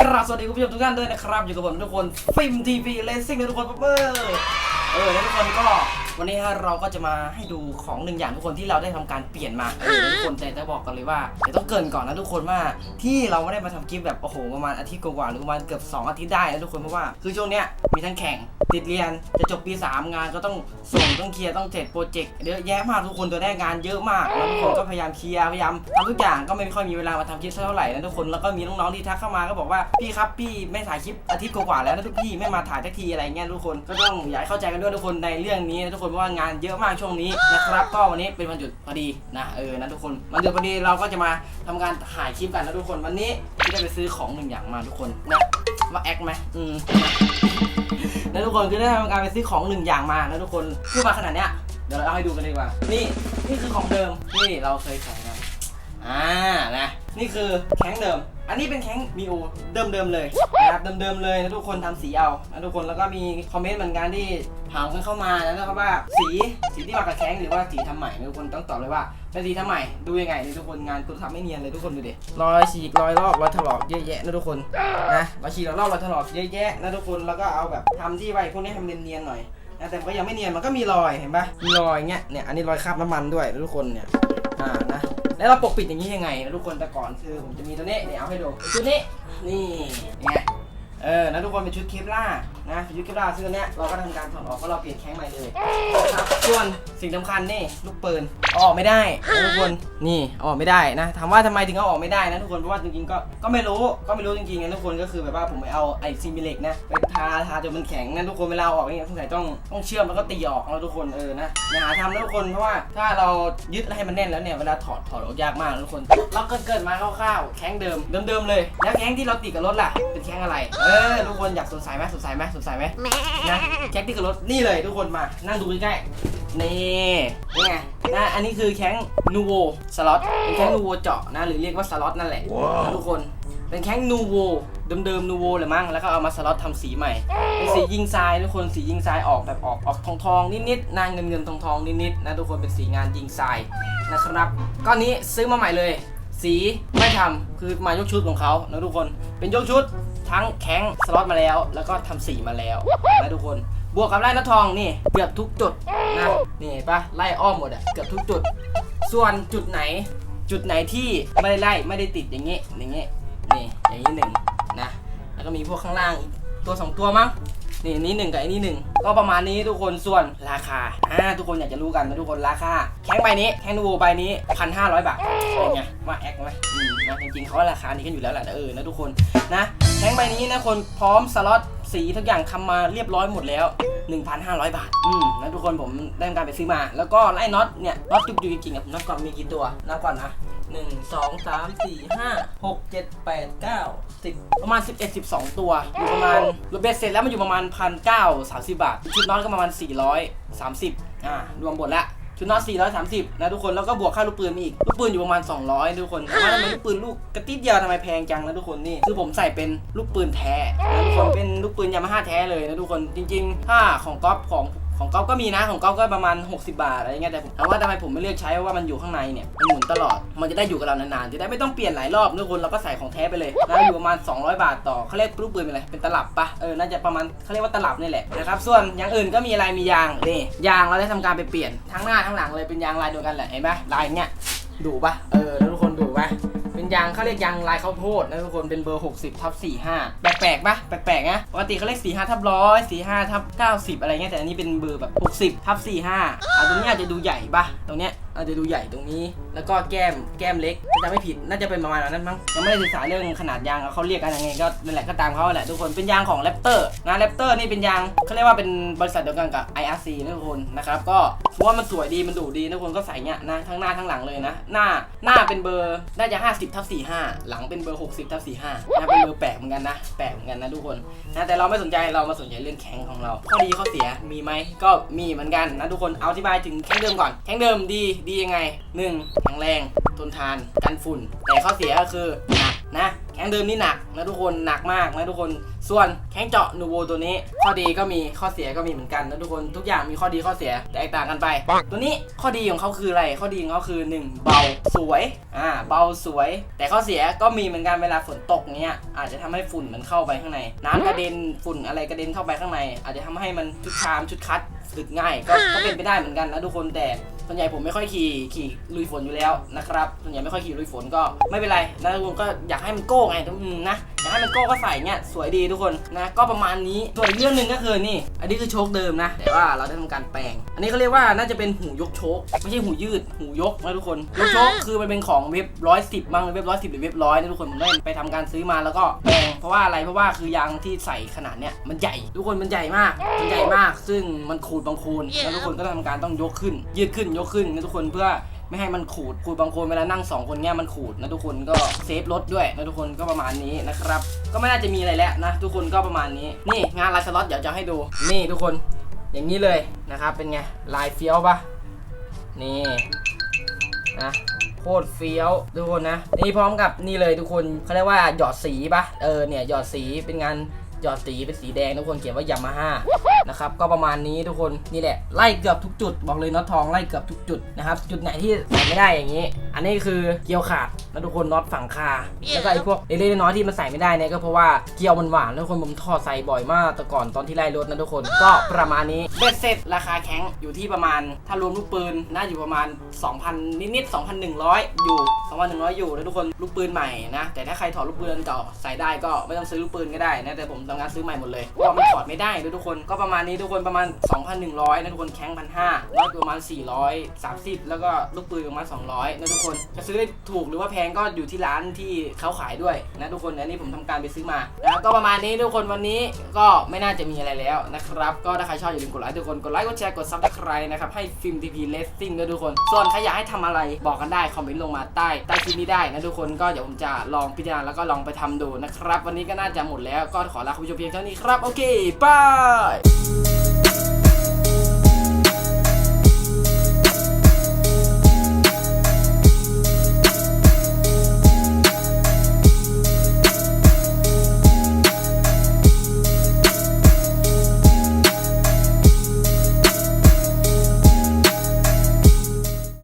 กราบสวัสดีคุณผู้ชมทุกท่านด้วยนะครับ อยู่กับผมทุกคนฟิล์มทีวีเลสซิ่งทุกคนเบอร์เออแล้วทุกคนก็ วันนี้ฮะเราก็จะมาให้ดูของหนึ่งอย่างทุกคนที่เราได้ทำการเปลี่ยนมาเออทุกคนแต่จะบอกกันเลยว่าเดี๋ยวต้องเกรินก่อนนะทุกคนว่าที่เราไม่ได้มาทำคลิปแบบโอ้โหประมาณอาทิตย์กว่าๆหรือประมาณเกือบสองอาทิตย์ได้นะทุกคนเพราะว่าคือช่วงเนี้ยมีทั้งแข่งติดเรียนจะจบปี 3 งานก็ต้องส่งต้องเคลียร์ต้องเสร็จโปรเจกต์เยอะแยะมากทุกคนตัวแรกงานเยอะมากแล้วทุกคนก็พยายามเคลียร์พยายามทำทุกอย่างก็ไม่ค่อยมีเวลามาทำคลิปสักเท่าไหร่นะทุกคนแล้วก็มีน้องๆที่ทักเข้ามาก็บอกว่าพี่ครับพี่ไม่ถ่ายคลิปอาทิตย์กว่าๆแล้วนะทุกพี่ไม่มาถ่ายทักทีอะไรเงี้ยทุกคนก็ต้องอยากให้เข้าใจกันด้วยทุกคนในเรื่องนี้นะทุกคนเพราะว่างานเยอะมากช่วงนี้นะครับ ก็วันนี้เป็นวันหยุดพอดีนะเออนะทุกคนวันหยุดพอดีเราก็จะมาทำการถ่ายคลิปกันนะทุกคนวันนี้ที่ได้ไปซื้อของหนึ่งอย่างมาทุกคนนะว่าแอคไหมอืมนะทุกคนคือได้ทำการไปซื้อของหนึ่งอย่างมานะทุกคนพูดมาขนาดเนี้ยเดี๋ยวเราเอาให้ดูกันดีกว่า นี่นี่คือของเดิมที่เราเคยใส่นะ อ่านะนี่คือแข้งเดิม อันนี้เป็นแข้งมีโอเดิมเดิมเลยนะครับเดิมเดิมเลยนะทุกคนทำสีเอานะทุกคนแล้วก็มีคอมเมนต์เหมือนกันที่ถามกันเข้ามานะครับว่าสีสีที่มากับแข้งหรือว่าสีทำใหม่ทุกคนต้องตอบเลยว่าเป็นสีทำใหม่ดูยังไงนี่ทุกคนงานกูทำไม่เนียนเลยทุกคนดูดิรอยฉีกรอยลอกรอยถลอกเยอะแยะนะทุกคนนะรอยฉีกรอยลอกรอยถลอกเยอะแยะนะทุกคนแล้วก็เอาแบบทำที่ไว้พวกนี้ให้มันเนียนๆหน่อยนะแต่มันก็ยังไม่เนียนมันก็มีรอยเห็นปะมีรอยเงี้ยเนี่ยอันนี้รอยคราบน้ำมันด้วยนะทุกคนเนี่ยอ่านะ แล้วเราปกปิดอย่างนี้ยังไงนะทุกคนแต่ก่อนคือผมจะมีตัวนี้เนี่ยเอาให้ดูชุดนี้นี่ไงเออนะทุกคนเป็นชุดเคปล่า นะเป็นชุดเคปล่าซึ่งอันเนี้ยเราก็ทำการถอดออกเพราะเราเปลี่ยนแข้งใหม่เลยครับส่วนสิ่งสำคัญนี่ลูกปืนเอาออกไม่ได้นะทุกคนนี่เอาออกไม่ได้นะถามว่าทำไมถึงเอาออกไม่ได้นะทุกคนเพราะว่าจริงๆก็ก็ไม่รู้ก็ไม่รู้จริงๆนะทุกคนก็คือแบบว่าผมไปเอาไอซีมิเล็กนะไปทาทาจนมันแข็งนะทุกคนเวลาเอาออกเนี่ยสงสัยต้องต้องเชื่อมแล้วก็ตีออกแล้วทุกคนเออนะอย่าหาทำนะทุกคนเพราะว่าถ้าเรายึดให้มันแน่นแล้วเนี่ยเวลาถอดถอดออกยากมากนะทุกคนเราเกิดเกิดมาคร่าวๆแข้งเดิมเดิมๆเลยแล้วแข้งที่เราติดกับรถล่ะเป็นแข้งอะไร เออทุกคนอยากสงสัยไหมสงสัยไหมสงสัยไหมนะแข้งที่กับรถนี่เลยทุกคนมา นั่งดูใกล้ๆนี่นี่ไงนะอันนี้คือแข้งนูโวสล็อตเป็นแข้งนูโวเจาะนะหรือเรียกว่าสล็อตนั่นแหละนะทุกคนเป็นแข้งนูโวเดิมๆนูโวเลยมั้งแล้วก็เอามาสล็อตทำสีใหม่เป็นสียิงทรายทุกคนสียิงทรายออกแบบออกออกทองทองๆนิดๆนางเงินเงินทองทองๆนิดๆนะทุกคนเป็นสีงานยิงทรายนะครับก้อนนี้ซื้อมาใหม่เลย สีไม่ทำคือมายกชุดของเขานะทุกคนเป็นยกชุด ทั้งแข้งสล็อตมาแล้ว แล้วก็ทำสีมาแล้วนะทุกคน บวกกับไล่น้ำทองนี่เกือบทุกจุดนะนี่ปะไล่อ้อมหมดอะเกือบทุกจุด ส่วนจุดไหน จุดไหนที่ไม่ได้ไล่ไม่ได้ติดอย่างเงี้อย่างเงี้นี่อย่างนี้หนึ่งนะแล้วก็มีพวกข้างล่างอีกตัวสองตัวมั้ง นี่อันนี้หนึ่งกับอันนี้หนึ่งก็ประมาณนี้ทุกคนส่วนราคาอ่าทุกคนอยากจะรู้กันนะทุกคนราคาแข้งใบนี้แข้งนูโวใบนี้พันห้าร้อยบาทเป็นไงว่าแอคไหมอืมนะจริงๆเขาราคานี้กันอยู่แล้วแหละเออนะทุกคนนะแข้งใบนี้นะคนพร้อมสล็อต สีทุกอย่างทำมาเรียบร้อยหมดแล้ว 1,500 บาท อืมนะทุกคนผมได้ทำการไปซื้อมา แล้วก็ไล่น็อตเนี่ยน็อตจุกๆจริงๆอะน็อตก่อนมีกี่ตัวนับก่อนนะหนึ่งสองสามสี่ห้าหกเจ็ดแปดเก้าสิบประมาณ 11 12 ตัว อยู่ประมาณรวมเบ็ดเสร็จแล้วมันอยู่ประมาณพันเก้าสามสิบบาทชุดน็อตก็ประมาณ 430 อ่ารวมหมดละ ชุดน็อต430 นะทุกคน แล้วก็บวกค่าลูกปืนมีอีก ลูกปืนอยู่ประมาณ 200 ทุกคนแต่ว่าทำไมลูกปืนลูกกระติดเดียวทำไมแพงจังนะทุกคนนี่ คือผมใส่เป็นลูกปืนแท้นะทุกคน เป็นลูกปืนยามาฮ่าแท้เลยนะทุกคน จริงๆ ถ้าของก๊อฟของ ของก๊อฟก็มีนะของก๊อฟก็ประมาณ 60 บาทอะไรเงี้ยแต่ผมถามว่าทำไมผมไม่เลือกใช้เพราะว่ามันอยู่ข้างในเนี่ยมันหมุนตลอดมันจะได้อยู่กับเรานานๆจะได้ไม่ต้องเปลี่ยนหลายรอบทุกคนเราก็ใส่ของแท้ไปเลยนะอยู่ประมาณ 200 บาทต่อเขาเรียกลูกปืนเป็นอะไรเป็นตลับปะเออน่าจะประมาณเขาเรียกว่าตลับนี่แหละนะครับส่วนอย่างอื่นก็มีอะไรมียางนี่ยางเราได้ทำการไปเปลี่ยนทั้งหน้าทั้งหลังเลยเป็นยางลายเดียวกันแหละเห็นไหมลายเนี้ยดูปะเออแล้วทุกคน ดูปะเป็นยางเขาเรียกยางลายข้าวโพดนะทุกคนเป็นเบอร์ 60ทับ45 แปลกๆปะแปลกๆนะปกติเขาเรียก45ทับร้อย45ทับ90 อะไรเงี้ยแต่อันนี้เป็นเบอร์แบบ 60ทับ45อะตรงนี้อาจจะดูใหญ่ปะตรงเนี้ยอาจจะดูใหญ่ตรงนี้ แล้วก็แก้มแก้มเล็กจะไม่ผิดน่าจะเป็นประมาณนั้นมั้งยังไม่ได้ศึกษาเรื่องขนาดยางเขาเรียกกันยังไงก็นั่นแหละก็ตามเขาแหละทุกคนเป็นยางของแรปเตอร์นะแรปเตอร์นี่เป็นยางเขาเรียกว่าเป็นบริษัทเดียวกันกับ IRC นะทุกคนนะครับก็เพราะว่ามันสวยดีมันดูดีนะทุกคนก็ใส่เนี้ยนะทั้งหน้าทั้งหลังเลยนะ หน้าหน้าเป็นเบอร์น่าจะ 50ทับ45 หลังเป็นเบอร์ 60ทับ45นะเป็นเบอร์แปลกเหมือนกันนะ แปลกเหมือนกันนะทุกคนนะแต่เราไม่สนใจเรามาสนใจเรื่องแข้งของเรา ข้อดีข้อเสียมีไหมก็มีเหมือนกันนะทุกคนเอาอธิบายถึงแข้งเดิมก่อน แข้งเดิมดีดียังไง 1. แข็งแรงทนทานกันฝุ่น แต่ข้อเสียก็คือหนักนะ แข้งงเดิมนี่หนักนะทุกคนหนักมากนะทุกคนส่วนแข้งเจาะนูโวตัวนี้ ข้อดีก็มีข้อเสียก็มีเหมือนกันนะทุกคนทุกอย่างมีข้อดีข้อเสียแตกต่างกันไป ตัวนี้ข้อดีของเขาคืออะไร ข้อดีของเขาคือ 1 เบาสวยอ่าเบาสวย แต่ข้อเสียก็มีเหมือนกันเวลาฝนตกเนี้ยอาจจะทำให้ฝุ่นมันเข้าไปข้างใน น้ำกระเด็นฝุ่นอะไรกระเด็นเข้าไปข้างใน อาจจะทำให้มันชุดชามชุดคัดสึกง่ายก็ก็เป็นไปได้เหมือนกันนะทุกคนแต่ ส่วนใหญ่ผมไม่ค่อยขี่ขี่ลุยฝนอยู่แล้วนะครับส่วนใหญ่ไม่ค่อยขี่ลุยฝนก็ไม่เป็นไรนะทุกคนก็อยากให้มันโก้ไงทุกคนนะ อยากให้มันโก้ก็ใส่เงี้ยสวยดีทุกคนนะก็ประมาณนี้ส่วนอีกเรื่องหนึ่งก็คือนี่ อันนี้คือโชคเดิมนะ แต่ว่าเราได้ทำการแปลง อันนี้เขาเรียกว่าน่าจะเป็นหูยกโชคไม่ใช่หูยืดหูยกนะทุกคนยกโชคคือมันเป็นของเว็บร้อยสิบบ้างเว็บร้อยสิบหรือเว็บร้อยนะทุกคนผมได้ไปทำการซื้อมาแล้วก็แปลงเพราะว่าอะไรเพราะว่าคือยางที่ใส่ขนาดเนี้ยมันใหญ่ ทุกคนมันใหญ่มากมันใหญ่มาก ซึ่งมันขูดบางโคนแล้วทุกคนก็ทำการต้องยกขึ้น ยืดขึ้นยกขึ้นนะทุกคนเพื่อ ไม่ให้มันขูดขูดบางคนเวลานั่งสองคนเนี้ยมันขูดนะทุกคนก็เซฟรถด้วยนะทุกคนก็ประมาณนี้นะครับ ก็ไม่น่าจะมีอะไรแล้วนะ ทุกคนก็ประมาณนี้ นี่งานลายสล็อตเดี๋ยวจะให้ดู นี่ทุกคนอย่างนี้เลยนะครับ เป็นไงลายเฟี้ยวปะนี่นะโคตรเฟี้ยวทุกคนนะนี่พร้อมกับนี่เลยทุกคนเขาเรียกว่าหยอดสีปะเออเนี่ยหยอดสีเป็นงานหยอดสีเป็นสีแดงทุกคนเขียนว่ายามาฮ่า นะครับก็ประมาณนี้ทุกคนนี่แหละไล่เกือบทุกจุด บอกเลยน็อตทองไล่เกือบทุกจุดนะครับจุดไหนที่ใส่ไม่ได้อย่างนี้ อันนี้คือเกลียวขาดนะทุกคนน็อตฝั่งคาแล้วก็ไอ้พวกเล็กๆน้อยๆที่มันใส่ไม่ได้เนี่ยก็เพราะว่าเกลียวมันหวานแล้วทุกคนผมทอดใส่บ่อยมากแต่ก่อนตอนที่ไล่รถนะทุกคนก็ประมาณนี้เบ็ดเสร็จราคาแข็งอยู่ที่ประมาณ ถ้ารวมลูกปืนน่าอยู่ประมาณ 2,000 นิดๆ2,100 อยู่2,100 อยู่นะทุกคนลูกปืนใหม่นะแต่ถ้าใครถอดลูกปืนเก่าใส่ได้ก็ไม่ต้องซื้อลูกปืนก็ได้นะแต่ผมทำงานซื้อใหม่หมดเลยเพราะมันถอดไม่ได้ด้วยทุกคนก็ประมาณาณนี้ทุกคนประมาณ 2,100นะทุกคนแข็งพันห้าร้อยประมาณ 430 แล้วก็ลูกปืนประมาณ 200นะทุกคนจะซื้อได้ถูกหรือว่าแพงก็อยู่ที่ร้านที่เขาขายด้วยนะทุกคนอันนี้ผมทำการไปซื้อมาแล้วก็ประมาณนี้ทุกคนวันนี้ก็ไม่น่าจะมีอะไรแล้วนะครับก็ถ้าใครชอบอย่าลืมกดไลค์ทุกคนกดไลค์กดแชร์กดซับสไครต์นะครับให้ฟิล์มทีพีเลสซิ่งด้วยทุกคน ส่วนใครอยากให้ทำอะไรบอกกันได้คอมเมนต์ลงมาใต้ใต้คลิปนี้ได้นะทุกคนก็เดี๋ยวผมจะลองพิจารณาแล้วก็ลองไปทำดูนะครับ วันนี้ก็น่าจะหมดแล้วก็ขอลาคุณผู้ชมเพียงเท่านี้ครับ โอเคบาย Thank you.